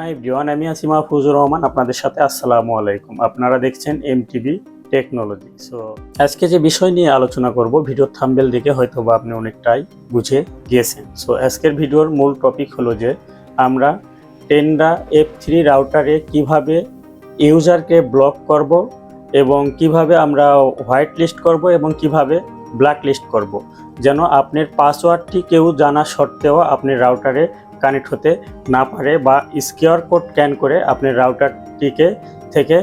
High ব্রিওয়ান আমি আসিমা ফুজুর রহমান, আপনাদের সাথে আসসালামু আলাইকুম। আপনারা দেখছেন এমটিভি টেকনোলজি সো আজকে যে বিষয় নিয়ে আলোচনা করব, ভিডিওর থাম্বেল দেখে হয়তো বা আপনি অনেকটাই বুঝে গিয়েছেন। সো আজকের ভিডিওর মূল টপিক হলো যে, আমরা টেন্ডা এফ থ্রি রাউটারে কীভাবে ইউজারকে ব্লক করব এবং কীভাবে আমরা হোয়াইট লিস্ট করব এবং কীভাবে ব্ল্যাক লিস্ট করব। যেন আপনার পাসওয়ার্ডটি কেউ জানা সত্ত্বেও আপনি রাউটারে কানেক্ট হতে না পারে বা স্কিওর কোড স্ক্যান করে আপনি রাউটারটিকে থেকে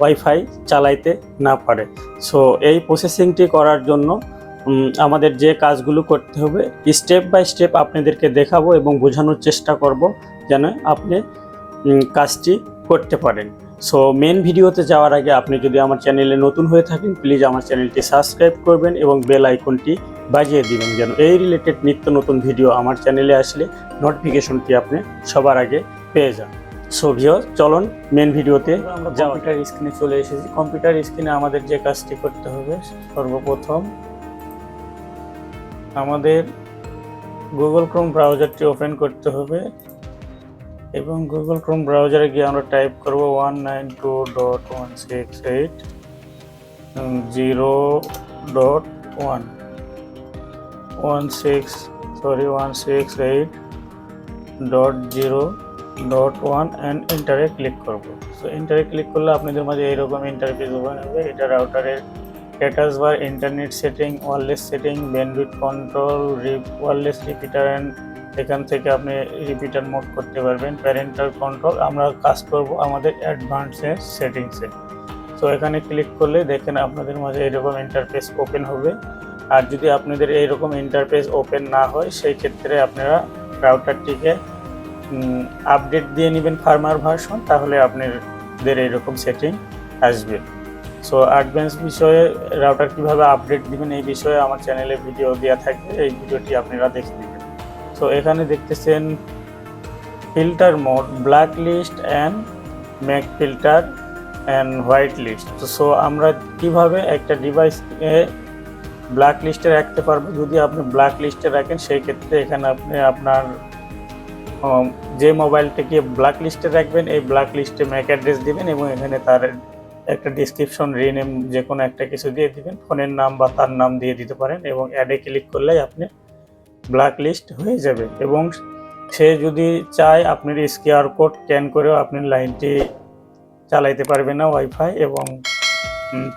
ওয়াইফাই চালাইতে না পারে। সো, এই প্রসেসিংটি করার জন্য আমাদের যে কাজগুলো করতে হবে, স্টেপ বাই স্টেপ আপনাদেরকে দেখাবো এবং বোঝানোর চেষ্টা করব যেন আপনি কাজটি করতে পারেন। সো মেন ভিডিওতে যাওয়ার আগে আপনি যদি আমার চ্যানেলে নতুন হয়ে থাকেন প্লিজ আমার চ্যানেলটি সাবস্ক্রাইব করবেন এবং বেল আইকনটি বাজিয়ে দিবেন যেন এই রিলেটেড নিত্য নতুন ভিডিও আমার চ্যানেলে আসলে নোটিফিকেশনটি আপনি সবার আগে পেয়ে যান। সো ভিও চলুন মেন ভিডিওতে আমরা কম্পিউটার স্ক্রিনে চলে এসেছি। কম্পিউটার স্ক্রিনে আমাদের যে কাজটি করতে হবে সর্বপ্রথম আমাদের গুগল ক্রোম ব্রাউজারটি ওপেন করতে হবে এবং গুগল ক্রোম ব্রাউজারে গিয়ে আমরা টাইপ করব one nine two dot one six eight zero dot one one six sorry one six eight dot zero dot one and এন্টারে click করব। সো এন্টারে ক্লিক করলে আপনাদের মাঝে এইরকম ইন্টারফেস ওপেন হবে। এটা রাউটারের status bar internet setting wireless setting bandwidth control wireless repeater and এখান থেকে আপনি রিপিটার মোড করতে পারবেন। প্যারেন্টাল কন্ট্রোল আমরা কাজ করব আমাদের অ্যাডভান্সের সেটিংসে তো এখানে ক্লিক করলে দেখেন আপনাদের মাঝে এরকম ইন্টারফেস ওপেন হবে। আর যদি আপনাদের এইরকম ইন্টারফেস ওপেন না হয়, সেই ক্ষেত্রে আপনারা রাউটারটিকে আপডেট দিয়ে নেবেন ফার্মার ভার্সন তাহলে আপনাদের এইরকম সেটিং আসবে। সো অ্যাডভান্স বিষয়ে রাউটার কীভাবে আপডেট দিবেন এই বিষয়ে আমার চ্যানেলে ভিডিও দেওয়া থাকবে, এই ভিডিওটি আপনারা দেখে নেবেন। সো এখানে দেখতেছেন filter mode black list and MAC filter and white list so আমরা কীভাবে একটা ডিভাইসকে ব্ল্যাক লিস্টে রাখতে পারব। যদি আপনি ব্ল্যাক লিস্টে রাখেন সেই ক্ষেত্রে এখানে আপনি আপনার যে মোবাইলটিকে ব্ল্যাক লিস্টে রাখবেন, এই ব্ল্যাক লিস্টে ম্যাক অ্যাড্রেস দিবেন এবং এখানে তার একটা ডিসক্রিপশন রিনেম যে কোনো একটা কিছু দিয়ে দিবেন। ফোনের নাম বা তার নাম দিয়ে দিতে পারেন এবং অ্যাডে ক্লিক করলেই আপনি ব্ল্যাক লিস্ট হয়ে যাবে। এবং সে যদি চায়, আপনার স্কিআর কোড স্ক্যান করেও আপনি লাইনটি চালাইতে পারবে না ওয়াইফাই এবং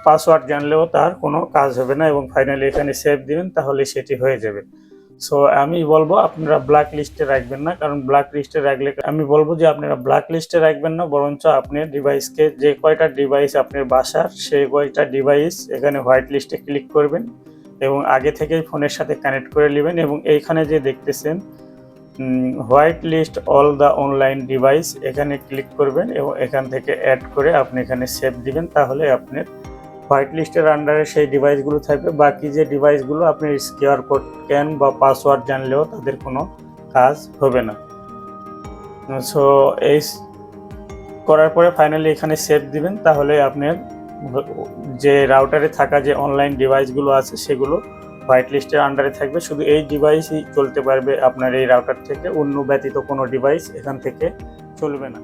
পাসওয়ার্ড জানলেও তার কোনো কাজ হবে না এবং ফাইনালি এখানে সেভ দিবেন, তাহলে সেটি হয়ে যাবে। সো আমি বলব আপনারা ব্ল্যাক লিস্টে রাখবেন না, কারণ ব্ল্যাক লিস্টে রাখলে আমি বলব যে আপনারা ব্ল্যাক লিস্টে রাখবেন না, বরঞ্চ আপনি ডিভাইসকে যে কয়টা ডিভাইস আপনার বাসার, সেই কয়টা ডিভাইস এখানে হোয়াইট লিস্টে ক্লিক করবেন এবং আগে থেকেই ফোনের সাথে কানেক্ট করে নেবেন এবং এইখানে যে দেখতেছেন white list all the online device এখানে ক্লিক করবেন এবং এখান থেকে অ্যাড করে আপনি এখানে সেভ দিবেন, তাহলে আপনার হোয়াইট লিস্টের আন্ডারে সেই ডিভাইসগুলো থাকবে। বাকি যে ডিভাইসগুলো আপনি স্কিওর কোড স্ক্যান বা পাসওয়ার্ড জানলেও তাদের কোনো কাজ হবে না। সো এই করার পরে ফাইনালি এখানে সেভ দিবেন, তাহলে আপনার যে রাউটারে থাকা যে অনলাইন ডিভাইসগুলো আছে সেগুলো হোয়াইট লিস্টের আন্ডারে থাকবে। শুধু এই ডিভাইসই চলতে পারবে আপনার এই রাউটার থেকে। অন্য ব্যতীত কোনো ডিভাইস এখান থেকে চলবে না।